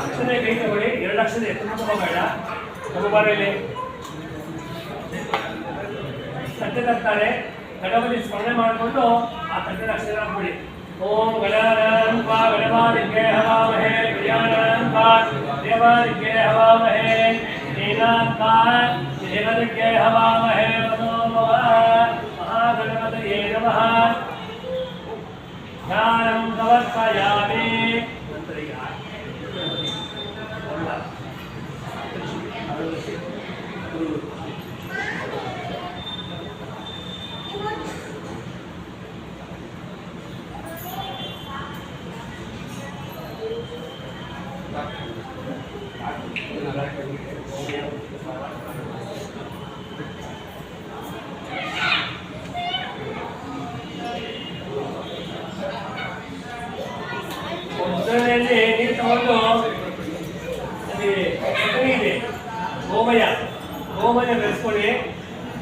ಅಕ್ಷರ ಕೈ ತಗೊಳ್ಳಿ ಎರಡು ಅಕ್ಷರ ಎತ್ತು ತಗೋಬೇಡ ತಗೋಬಾರ ಇಲ್ಲಿ ತಟ್ಟೆ ತರ್ತಾರೆ ಗಣಪತಿ ಸ್ಮರಣೆ ಮಾಡಿಕೊಂಡು ಆ ತಟ್ಟೆನ ಅಕ್ಷರ ಹಾಕ್ಬಿಡಿ. ಓಂ ಗಣಾನಾಂಪ ಗಣಪಾದಿಗೆ ಹವಾಮಹೇ ಪ್ರಿಯಾನಾಂಪ ದೇವಾದಿಗೆ ಹವಾಮಹೇ ನೀನಾಂಪ ದೇವದಿಗೆ ಹವಾಮಹೇ ಮನೋ ಮಹಾಗಣಪತಿಯೇ ನಮಃ. ಜ್ಞಾನಂ ಸಮರ್ಪಯಾಮಿ ಗೋಮಯ ಗೋಮಯ ಬೆಳೆಸ್ಕೊಳ್ಳಿ.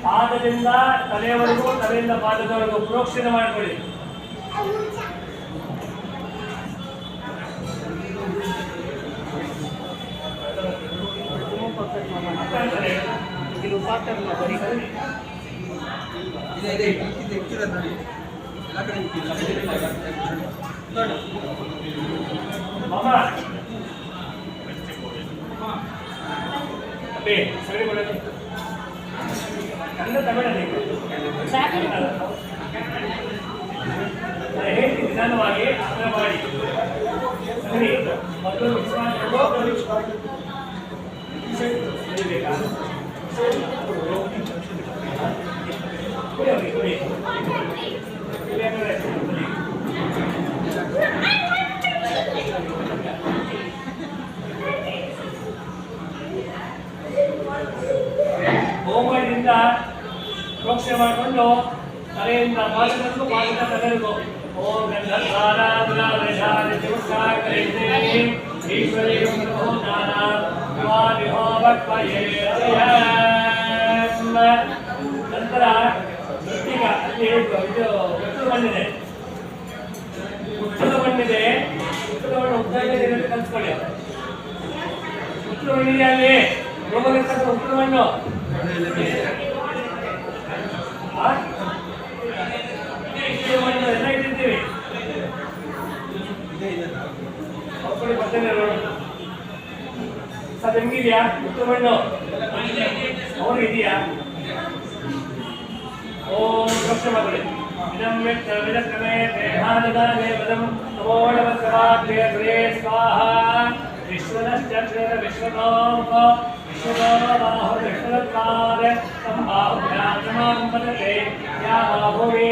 ಪಾದದಿಂದ ತಲೆಯವರೆಗೂ ತಲೆಯಿಂದ ಪಾದದವರೆಗೂ ಪ್ರೋಕ್ಷಣೆ ಮಾಡಿಕೊಳ್ಳಿ. ಇದೆ ಅಪ್ಪಿ ಸಗಣಿ ಕೊಡಲಿ ಕನ್ನಡ ತಮಿಳ ನೀವು ಹೇಳ್ತೀನಿ ನಿಧಾನವಾಗಿ ಅರ್ಥ ಮಾಡಿ ಸಗಣಿ ಮೊದಲು ಮಿಕ್ಸ್ ಮಾಡಿಕೊಂಡು ಸರಿಬೇಕಾ? ಕುಡಿ ಹೋಗಿ, ಕುಡಿ. ಕುಡಿ ಹೋಮದಿಂದ ಪ್ರೋಕ್ಷಣೆ ಮಾಡಿಕೊಂಡು ತಲೆಯಿಂದ ಪಾದದವರೆಗೂ ಪಾದದ ತಲೆಗೂ ನಂತರ ಈಗ ಅಲ್ಲಿ ಇದು ಬಂದಿದೆ ಉತ್ತර ಬಂದಿದೆ ಉತ್ತರ ಬಣ್ಣ ಉತ್ತರ ಬಂದಿದೆ ಅಲ್ಲಿ ರೋಗವಿರ್ತಕ್ಕಂಥ no? ಸರ್ ನಿಮಗಿದೆಯಾ ಮುತ್ತು ಮಣ್ಣು ಅವ್ರಿಗೆ ಇದೆಯಾ ಓಂ ಪಕ್ಷಮಗಳು ಇದಮ್ಮೆ ವಿಲಕ್ರಮೇ ದೇಹಾನದಾನೇ ಪದಂ ನಮೋಣವ ಸಮಾಧ್ಯ ಗೃಹೇ ಸ್ವಾಹ ವಿಶ್ವನಶ್ಚ ವಿಶ್ವಭಾವ ವಿಶ್ವಕಾಮಾಹು ವಿಶ್ವಕಾರ್ಯ ಸಂಭಾವ್ಯಾತ್ಮಾಂ ಪದತೆ ಯಾ ಬಾಹುವೇ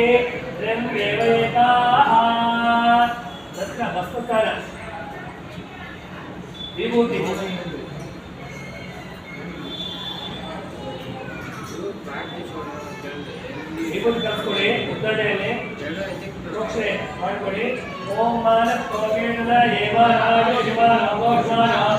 ತ್ರ್ಯಂಬೇವೈಕಾಹ ದಕ್ಷಿಣ ಮಸ್ತಕಾರ ವಿಭೂತಿ ವಿಭೂತಿ ಕಲ್ಸ್ಕೊಳ್ಳಿ ಉದ್ದಡೆಯಲ್ಲಿ ಪ್ರೋಕ್ಷಣೆ ಮಾಡ್ಕೊಳ್ಳಿ ಓಂ ಮಾನ ಕೋಗೇಣದ ಏವ ರಾಜೋ ಶಿವ ನಮೋಷ್ಮಾನ ಮಾನೋ